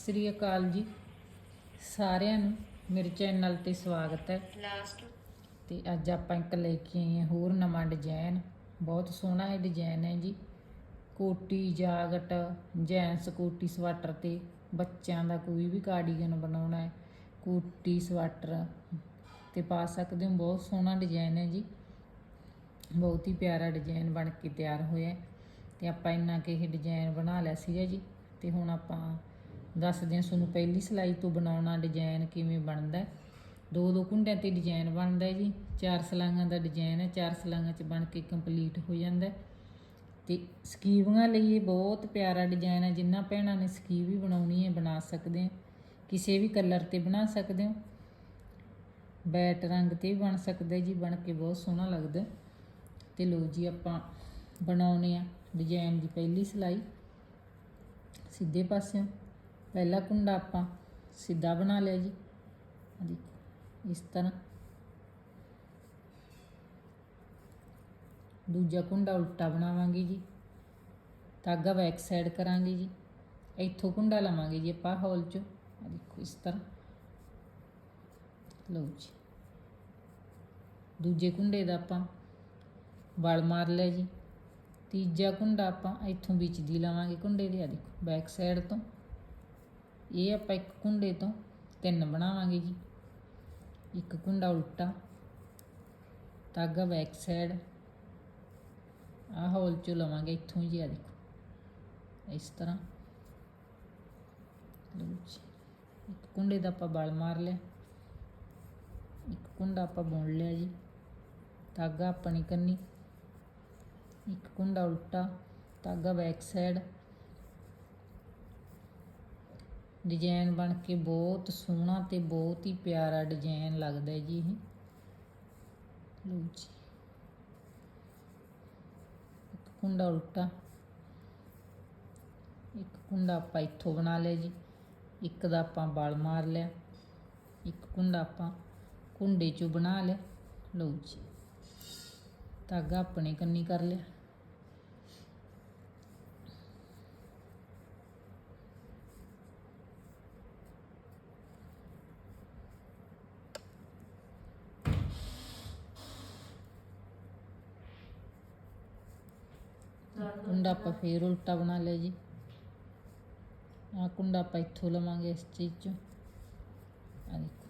ਸ੍ਰੀ ਅਕਾਲ ਜੀ। ਸਾਰਿਆਂ ਨੂੰ ਮੇਰੇ ਚੈਨਲ ਤੇ ਸਵਾਗਤ ਹੈ। ਲਾਸਟ ਤੇ ਅੱਜ ਆਪਾਂ ਇੱਕ ਲੈ ਕੇ ਆਏ ਹਾਂ ਹੋਰ ਨਵਾਂ ਡਿਜ਼ਾਈਨ ਬਹੁਤ ਸੋਹਣਾ ਇਹ ਡਿਜ਼ਾਈਨ ਹੈ ਜੀ। ਕੋਟੀ ਜਾਗਟ ਜੈਂਸ ਕੋਟੀ ਸਵਾਟਰ ਤੇ ਬੱਚਿਆਂ ਦਾ ਕੋਈ ਵੀ ਕਾਰਡੀਗਨ ਬਣਾਉਣਾ ਹੈ ਕੋਟੀ ਸਵਾਟਰ ਤੇ ਪਾ ਸਕਦੇ ਹੋ। ਬਹੁਤ ਸੋਹਣਾ ਡਿਜ਼ਾਈਨ ਹੈ ਜੀ। ਬਹੁਤ ਹੀ ਪਿਆਰਾ ਡਿਜ਼ਾਈਨ ਬਣ ਕੇ ਤਿਆਰ ਹੋਇਆ ਤੇ ਆਪਾਂ ਇੰਨਾ ਕਿ ਇਹ ਡਿਜ਼ਾਈਨ ਬਣਾ ਲਿਆ ਸੀਗਾ ਜੀ। ਤੇ ਹੁਣ ਆਪਾਂ ਦੱਸਦੇ ਹਾਂ ਤੁਹਾਨੂੰ ਪਹਿਲੀ ਸਿਲਾਈ ਤੋਂ ਬਣਾਉਣਾ ਡਿਜ਼ਾਈਨ ਕਿਵੇਂ ਬਣਦਾ ਦੋ ਦੋ ਕੁੰਡਿਆਂ ਤੇ ਡਿਜ਼ਾਈਨ ਬਣਦਾ ਹੈ ਜੀ। ਚਾਰ ਸਲਾਈਆਂ ਦਾ ਡਿਜ਼ਾਈਨ ਹੈ। ਚਾਰ ਸਲਾਈਆਂ ਚ ਬਣ ਕੇ ਕੰਪਲੀਟ ਹੋ ਜਾਂਦਾ ਹੈ। ਤੇ ਸਕੀਵੀਆਂ ਲਈ ਇਹ ਬਹੁਤ ਪਿਆਰਾ ਡਿਜ਼ਾਈਨ ਹੈ। ਜਿੰਨਾ ਭੈਣਾਂ ਨੇ ਸਕੀਵ ਵੀ ਬਣਾਉਣੀ ਹੈ, ਬਣਾ ਸਕਦੇ ਆ ਕਿਸੇ ਵੀ ਕਲਰ ਤੇ ਬਣਾ ਸਕਦੇ ਹੋ। ਬੈਟ ਰੰਗ ਤੇ ਵੀ ਬਣ ਸਕਦਾ ਜੀ। ਬਣ ਕੇ ਬਹੁਤ ਸੋਹਣਾ ਲੱਗਦਾ ਹੈ। ਤੇ ਲੋ ਜੀ ਆਪਾਂ ਬਣਾਉਨੇ ਆ ਡਿਜ਼ਾਈਨ ਦੀ ਪਹਿਲੀ ਸਿਲਾਈ। ਸਿੱਧੇ ਪਾਸਿਓਂ। ਪਹਿਲਾ ਕੁੰਡਾ ਆਪਾਂ ਸਿੱਧਾ ਬਣਾ ਲਿਆ ਜੀ। ਦੇਖੋ, ਇਸ ਤਰ੍ਹਾਂ। ਦੂਜਾ ਕੁੰਡਾ ਉਲਟਾ ਬਣਾਵਾਂਗੇ ਜੀ। ਧਾਗਾ ਬੈਕ ਸਾਈਡ ਕਰਾਂਗੇ ਜੀ। ਇੱਥੋਂ ਕੁੰਡਾ ਲਵਾਂਗੇ ਜੀ ਆਪਾਂ ਹੋਲ ਚੋਂ। ਆਹ ਦੇਖੋ, ਇਸ ਤਰ੍ਹਾਂ। ਲਓ ਜੀ। ਦੂਜੇ ਕੁੰਡੇ ਦਾ ਆਪਾਂ ਵਲ ਮਾਰ ਲਿਆ ਜੀ। ਤੀਜਾ ਕੁੰਡਾ ਆਪਾਂ ਇੱਥੋਂ ਵਿੱਚ ਦੀ ਲਵਾਂਗੇ ਕੁੰਡੇ ਦੇ ਆ ਦੇਖੋ ਬੈਕ ਸਾਈਡ ਤੋਂ। ਇਹ ਆਪਾਂ ਇੱਕ ਕੁੰਡੇ ਤੋਂ ਤਿੰਨ ਬਣਾਵਾਂਗੇ ਜੀ। ਇੱਕ ਕੁੰਡਾ ਉਲਟਾ ਧਾਗਾ ਬੈਕ ਸਾਈਡ ਆਹ ਹੋਲ ਚੋਂ ਲਵਾਂਗੇ ਇੱਥੋਂ ਜੀ ਆ ਦੇਖੋ। ਇਸ ਤਰ੍ਹਾਂ। ਇੱਕ ਕੁੰਡੇ ਦਾ ਆਪਾਂ ਬਲ ਮਾਰ ਲਿਆ। ਇੱਕ ਕੁੰਡਾ ਆਪਾਂ ਬੁਣ ਲਿਆ ਜੀ। ਧਾਗਾ ਆਪਣੀ ਕੰਨੀ। ਇੱਕ ਕੁੰਡਾ ਉਲਟਾ ਧਾਗਾ ਬੈਕ ਸਾਈਡ ਡਿਜ਼ਾਈਨ ਬਣ ਕੇ ਬਹੁਤ ਸੋਹਣਾ ਤੇ ਬਹੁਤ ਹੀ ਪਿਆਰਾ ਡਿਜ਼ਾਈਨ ਲੱਗਦਾ ਹੈ ਜੀ ਇਹ। ਲਓ ਜੀ। ਇੱਕ ਕੁੰਡਾ ਉਲਟਾ। ਇੱਕ ਕੁੰਡਾ ਆਪਾਂ ਇੱਥੋਂ ਬਣਾ ਲਿਆ ਜੀ। ਇੱਕ ਦਾ ਆਪਾਂ ਬਲ ਮਾਰ ਲਿਆ। ਇੱਕ ਕੁੰਡਾ ਆਪਾਂ ਕੁੰਡੇ ਚੋਂ ਬਣਾ ਲਿਆ। ਲਓ ਜੀ। ਧਾਗਾ ਆਪਣੇ ਕੰਨੀ ਕਰ ਲਿਆ। ਕੁੰਡਾ ਆਪਾਂ ਫੇਰ ਉਲਟਾ ਬਣਾ ਲਿਆ ਜੀ। ਆ ਕੁੰਡਾ ਆਪਾਂ ਇੱਥੋਂ ਲਵਾਂਗੇ ਇਸ ਚੀਜ਼ ਚੋਂ। ਆ ਦੇਖੋ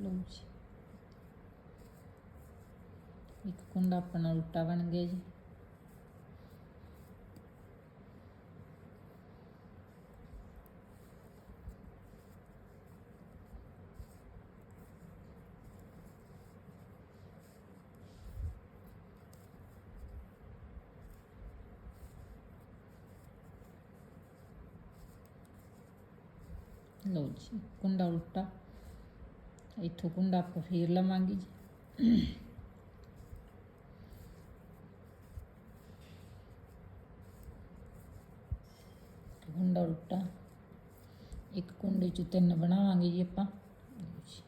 ਲਓ ਜੀ। ਇੱਕ ਕੁੰਡਾ ਆਪਣਾ ਉਲਟਾ ਬਣ ਗਿਆ ਜੀ। ਲਓ ਜੀ, ਕੁੰਡਾ ਉਲਟਾ। ਇੱਥੋਂ ਕੁੰਡਾ ਆਪਾਂ ਫੇਰ ਲਵਾਂਗੇ ਜੀ। ਕੁੰਡਾ ਉਲਟਾ। ਇੱਕ ਕੁੰਡੇ ਚ ਤਿੰਨ ਬਣਾਵਾਂਗੇ ਜੀ ਆਪਾਂ। ਲਓ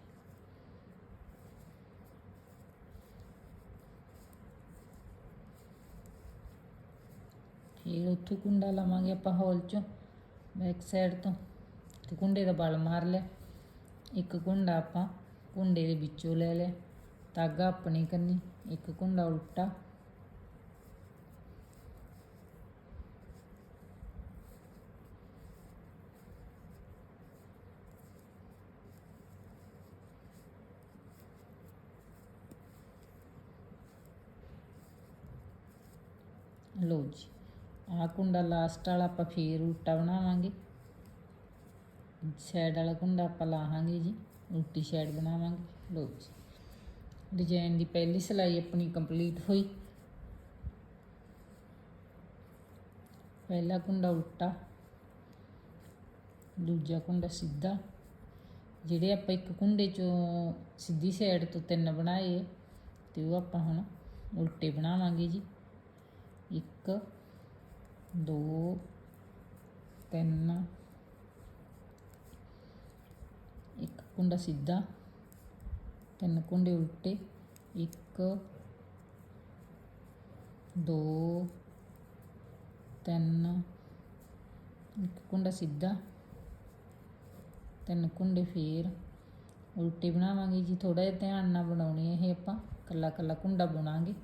ਫਿਰ ਉੱਥੋਂ ਕੁੰਡਾ ਲਵਾਂਗੇ ਆਪਾਂ ਹੋਲ ਚੋਂ, ਬੈਕ ਸਾਈਡ ਤੋਂ। ਤੇ ਕੁੰਡੇ ਦਾ ਬਲ ਮਾਰ ਲਿਆ। ਇੱਕ ਕੁੰਡਾ ਆਪਾਂ ਕੁੰਡੇ ਦੇ ਵਿੱਚੋਂ ਲੈ ਲਿਆ। ਤਾਗਾ ਆਪਣੀ ਕੰਨੀ, ਇੱਕ ਕੁੰਡਾ ਉਲਟਾ। ਲਓ ਜੀ, ਆਹ ਕੁੰਡਾ ਲਾਸਟ ਵਾਲਾ ਆਪਾਂ ਫੇਰ ਉਲਟਾ ਬਣਾਵਾਂਗੇ। ਸਾਈਡ ਵਾਲਾ ਕੁੰਡਾ ਆਪਾਂ ਲਾਹਾਂਗੇ ਜੀ, ਉਲਟੀ ਸਾਈਡ ਬਣਾਵਾਂਗੇ ਲੋ ਜੀ। ਡਿਜ਼ਾਈਨ ਦੀ ਪਹਿਲੀ ਸਿਲਾਈ ਆਪਣੀ ਕੰਪਲੀਟ ਹੋਈ। ਪਹਿਲਾ ਕੁੰਡਾ ਉਲਟਾ, ਦੂਜਾ ਕੁੰਡਾ ਸਿੱਧਾ। ਜਿਹੜੇ ਆਪਾਂ ਇੱਕ ਕੁੰਡੇ ਚੋਂ ਸਿੱਧੀ ਸਾਈਡ ਤੋਂ ਤਿੰਨ ਬਣਾਏ, ਤੇ ਉਹ ਆਪਾਂ ਹੁਣ ਉਲਟੇ ਬਣਾਵਾਂਗੇ ਜੀ। 1 2 3 కుండ సిద్ధ ਤਿੰਨ ਕੁੰਡੇ ਉਲਟੇ 1 2 3 ਇੱਕ ਕੁੰਡਾ ਸਿੱਧਾ, ਤਿੰਨ ਕੁੰਡੇ ਫੇਰ ਉਲਟੇ ਬਣਾਵਾਂਗੇ ਜੀ। ਥੋੜਾ ਜਿਹਾ ਧਿਆਨ ਨਾਲ ਬਣਾਉਣੀ ਹੈ ਇਹ ਆਪਾਂ ਕੱਲਾ ਕੱਲਾ ਕੁੰਡਾ ਬਣਾਵਾਂਗੇ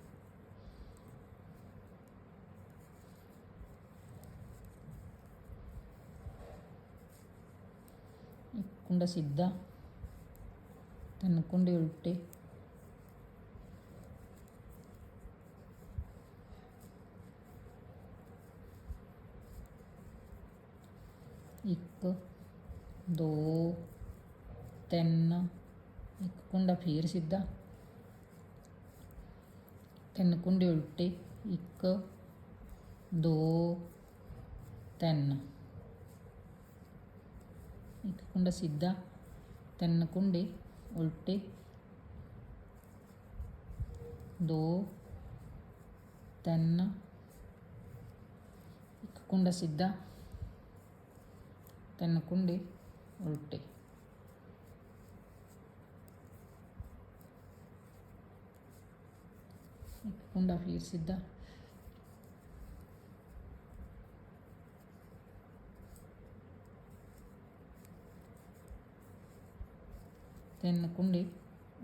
ਇੱਕ ਕੁੰਡਾ ਸਿੱਧਾ ਤਿੰਨ ਕੁੰਡੇ ਉਲਟੇ। ਇੱਕ, ਦੋ, ਤਿੰਨ। ਇੱਕ ਕੁੰਡਾ ਫੇਰ ਸਿੱਧਾ। ਤਿੰਨ ਕੁੰਡੇ ਉਲਟੇ। ਇੱਕ, ਦੋ, ਤਿੰਨ। ਇੱਕ ਕੁੰਡਾ ਸਿੱਧਾ, ਤਿੰਨ ਕੁੰਡੇ। ਉਲਟੇ। ਦੋ ਤਿੰਨ। ਇੱਕ ਕੁੰਡਾ ਸਿੱਧਾ ਤਿੰਨ ਕੁੰਡੇ ਉਲਟੇ। ਇੱਕ ਕੁੰਡਾ ਫਿਰ ਸਿੱਧਾ। ਤਿੰਨ ਕੁੰਡੇ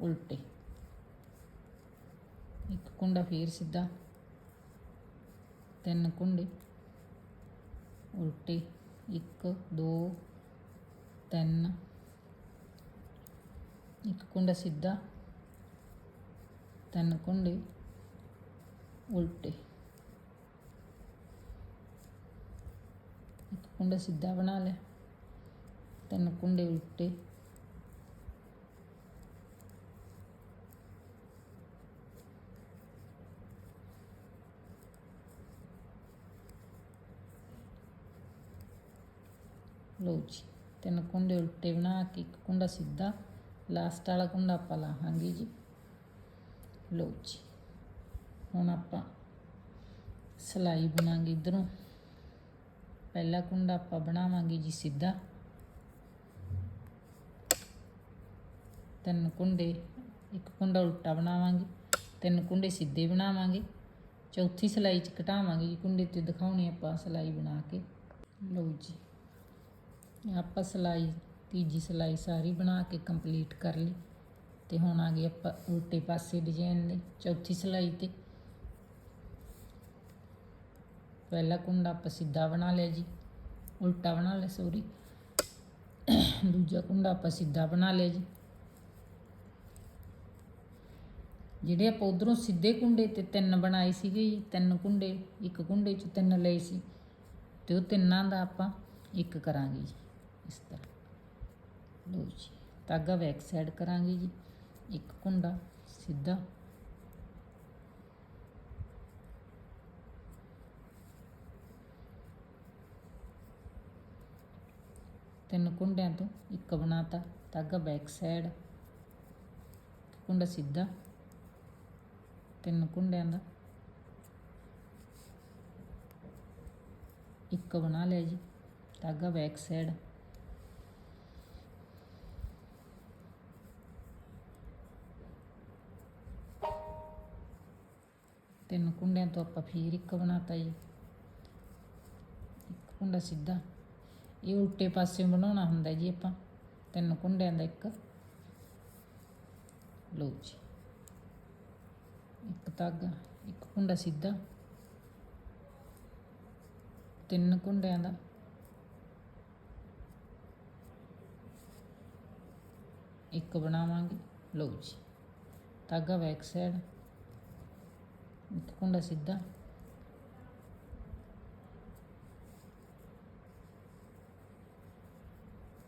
ਉਲਟੇ। ਇੱਕ ਕੁੰਡਾ ਫਿਰ ਸਿੱਧਾ, ਤਿੰਨ ਕੁੰਡੇ ਉਲਟੇ, ਇੱਕ, ਦੋ, ਤਿੰਨ, ਇੱਕ ਕੁੰਡਾ ਸਿੱਧਾ, ਤਿੰਨ ਕੁੰਡੇ ਉਲਟੇ। ਇੱਕ ਕੁੰਡਾ ਸਿੱਧਾ ਬਣਾ ਲਿਆ, ਤਿੰਨ ਕੁੰਡੇ ਉਲਟੇ। ਲਓ ਜੀ, ਤਿੰਨ ਕੁੰਡੇ ਉਲਟੇ ਬਣਾ ਕੇ, ਇੱਕ ਕੁੰਡਾ ਸਿੱਧਾ ਲਾਸਟ ਵਾਲਾ ਕੁੰਡਾ ਆਪਾਂ ਲਾਹਾਂਗੇ ਜੀ। ਲਓ ਜੀ, ਹੁਣ ਆਪਾਂ ਸਲਾਈ ਬਣਾਵਾਂਗੇ ਇਧਰੋਂ। ਪਹਿਲਾ ਕੁੰਡਾ ਆਪਾਂ ਬਣਾਵਾਂਗੇ ਜੀ ਸਿੱਧਾ। ਤਿੰਨ ਕੁੰਡੇ, ਇੱਕ ਕੁੰਡਾ ਉਲਟਾ ਬਣਾਵਾਂਗੇ, ਤਿੰਨ ਕੁੰਡੇ ਸਿੱਧੇ ਬਣਾਵਾਂਗੇ। ਚੌਥੀ ਸਲਾਈ ਚ ਘਟਾਵਾਂਗੇ ਜੀ ਕੁੰਡੇ ਤੇ ਦਿਖਾਉਣੀ ਆਪਾਂ ਸਲਾਈ ਬਣਾ ਕੇ। ਲਓ ਜੀ ਆਪਾਂ ਸਲਾਈ, ਤੀਜੀ ਸਲਾਈ ਸਾਰੀ ਬਣਾ ਕੇ ਕੰਪਲੀਟ ਕਰ ਲਈ ਤੇ ਹੁਣ ਆ ਗਏ ਆਪਾਂ ਉਲਟੇ ਪਾਸੇ ਡਿਜ਼ਾਈਨ ਦੇ ਚੌਥੀ ਸਲਾਈ ਤੇ। ਪਹਿਲਾ ਕੁੰਡਾ ਆਪਾਂ ਸਿੱਧਾ ਬਣਾ ਲਿਆ ਜੀ, ਉਲਟਾ ਬਣਾ ਲਿਆ ਸੋਰੀ ਦੂਜਾ ਕੁੰਡਾ ਆਪਾਂ ਸਿੱਧਾ ਬਣਾ ਲਿਆ ਜੀ। ਜਿਹੜੇ ਆਪਾਂ ਉਧਰੋਂ ਸਿੱਧੇ ਕੁੰਡੇ ਤੇ ਤਿੰਨ ਬਣਾਏ ਸੀਗੇ ਜੀ, ਤਿੰਨ ਕੁੰਡੇ, ਇੱਕ ਕੁੰਡੇ 'ਚ ਤਿੰਨ ਲਏ ਸੀ, ਤੇ ਉਹ ਤਿੰਨਾਂ ਦਾ ਆਪਾਂ ਇੱਕ ਕਰਾਂਗੇ ਜੀ। ਇਸ ਤਰ੍ਹਾਂ। ਲਓ ਜੀ, ਧਾਗਾ ਬੈਕ ਸਾਈਡ ਕਰਾਂਗੇ ਜੀ। ਇੱਕ ਕੁੰਡਾ ਸਿੱਧਾ। ਤਿੰਨ ਕੁੰਡਿਆਂ ਤੋਂ ਇੱਕ ਬਣਾਤਾ ਧਾਗਾ ਬੈਕ ਸਾਈਡ ਕੁੰਡਾ ਸਿੱਧਾ। ਤਿੰਨ ਕੁੰਡਿਆਂ ਦਾ। ਇੱਕ ਬਣਾ ਲਿਆ ਜੀ, ਧਾਗਾ ਬੈਕ ਸਾਈਡ ਤਿੰਨ ਕੁੰਡਿਆਂ ਤੋਂ ਆਪਾਂ ਫੇਰ ਇੱਕ ਬਣਾਤਾ ਜੀ। ਇੱਕ ਕੁੰਡਾ ਸਿੱਧਾ। ਇਹ ਉਲਟੇ ਪਾਸੇ ਬਣਾਉਣਾ ਹੁੰਦਾ ਜੀ ਆਪਾਂ। ਤਿੰਨ ਕੁੰਡਿਆਂ ਦਾ ਇੱਕ। ਲਓ ਜੀ। ਇੱਕ ਧਾਗਾ ਇੱਕ ਕੁੰਡਾ ਸਿੱਧਾ। ਤਿੰਨ ਕੁੰਡਿਆਂ ਦਾ। ਇੱਕ ਬਣਾਵਾਂਗੇ। ਲਓ ਜੀ। ਧਾਗਾ ਬੈਕ ਸਾਈਡ ਇੱਕ ਕੁੰਡਾ ਸਿੱਧਾ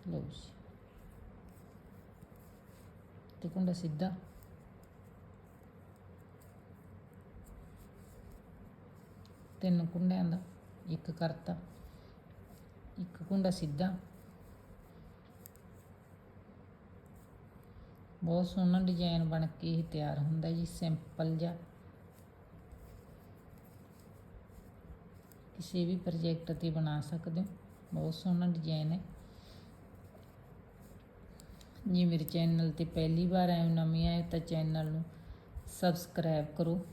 ਲਓ ਜੀ ਸਿੱਧਾ ਤਿੰਨ ਕੁੰਡਿਆਂ ਦਾ ਇੱਕ ਕਰਤਾ ਇੱਕ ਕੁੰਡਾ ਸਿੱਧਾ ਬਹੁਤ ਸੋਹਣਾ ਡਿਜ਼ਾਈਨ ਬਣ ਕੇ ਇਹ ਤਿਆਰ ਹੁੰਦਾ ਜੀ ਸਿੰਪਲ ਜਿਹਾ ਕਿਸੇ ਵੀ ਪ੍ਰੋਜੈਕਟ ਤੇ ਬਣਾ ਸਕਦੇ ਹੋ। ਬਹੁਤ ਸੋਹਣਾ ਡਿਜ਼ਾਈਨ ਹੈ। ਜੇ ਮੇਰੇ ਚੈਨਲ ਤੇ ਪਹਿਲੀ ਵਾਰ ਆਏ ਹੋ, ਨਵੇਂ ਆਏ ਤਾਂ ਚੈਨਲ ਨੂੰ ਸਬਸਕ੍ਰਾਈਬ ਕਰੋ।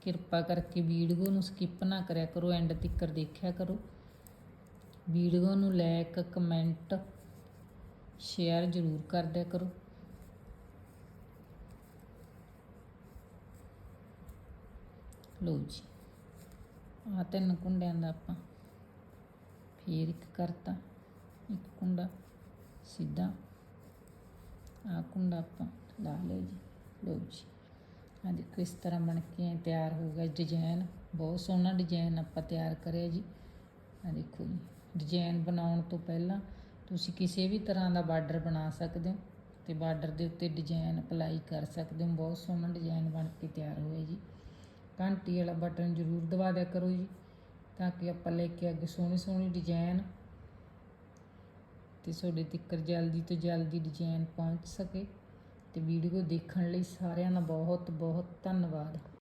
ਕਿਰਪਾ ਕਰਕੇ ਵੀਡੀਓ ਨੂੰ ਸਕਿਪ ਨਾ ਕਰਿਆ ਕਰੋ ਐਂਡ ਤੱਕ ਦੇਖਿਆ ਕਰੋ। ਵੀਡੀਓ ਨੂੰ ਲਾਇਕ ਕਮੈਂਟ ਸ਼ੇਅਰ ਜ਼ਰੂਰ ਕਰ ਦਿਆ ਕਰੋ। ਲਓ ਜੀ। ਆ ਤਿੰਨ ਕੁੰਡਿਆਂ ਦਾ ਆਪਾਂ ਫੇਰ ਇੱਕ ਕਰਤਾ, ਇੱਕ ਕੁੰਡਾ ਸਿੱਧਾ ਆ ਕੁੰਡਾ ਆਪਾਂ ਲਾ ਲਿਆ ਜੀ, ਲਓ ਜੀ। ਆ ਦੇਖੋ ਇਸ ਤਰ੍ਹਾਂ ਬਣ ਕੇ ਤਿਆਰ ਹੋ ਗਿਆ ਡਿਜ਼ਾਈਨ, ਬਹੁਤ ਸੋਹਣਾ ਡਿਜ਼ਾਈਨ ਆਪਾਂ ਤਿਆਰ ਕਰਿਆ ਜੀ। ਆ ਦੇਖੋ ਜੀ, ਡਿਜ਼ਾਈਨ ਬਣਾਉਣ ਤੋਂ ਪਹਿਲਾਂ ਤੁਸੀਂ ਕਿਸੇ ਵੀ ਤਰ੍ਹਾਂ ਦਾ ਬਾਰਡਰ ਬਣਾ ਸਕਦੇ ਹੋ ਤੇ ਬਾਰਡਰ ਦੇ ਉੱਤੇ ਡਿਜ਼ਾਈਨ ਅਪਲਾਈ ਕਰ ਸਕਦੇ ਹੋ, ਬਹੁਤ ਸੋਹਣਾ ਡਿਜ਼ਾਈਨ ਬਣ ਕੇ ਤਿਆਰ ਹੋਇਆ ਜੀ। ਘੰਟੀ ਵਾਲਾ ਬਟਨ ਜ਼ਰੂਰ ਦਬਾ ਦਿਆ ਕਰੋ ਜੀ, ਤਾਂ ਕਿ ਆਪਾਂ ਲੈ ਕੇ ਅੱਗੇ ਸੋਹਣੀ ਸੋਹਣੀ ਡਿਜ਼ਾਈਨ ਤੇ ਤੁਹਾਡੇ ਤੱਕ ਜਲਦੀ ਤੋਂ ਜਲਦੀ ਡਿਜ਼ਾਈਨ ਪਹੁੰਚ ਸਕੇ ਤੇ ਵੀਡੀਓ ਦੇਖਣ ਲਈ ਸਾਰਿਆਂ ਦਾ ਬਹੁਤ ਬਹੁਤ ਧੰਨਵਾਦ।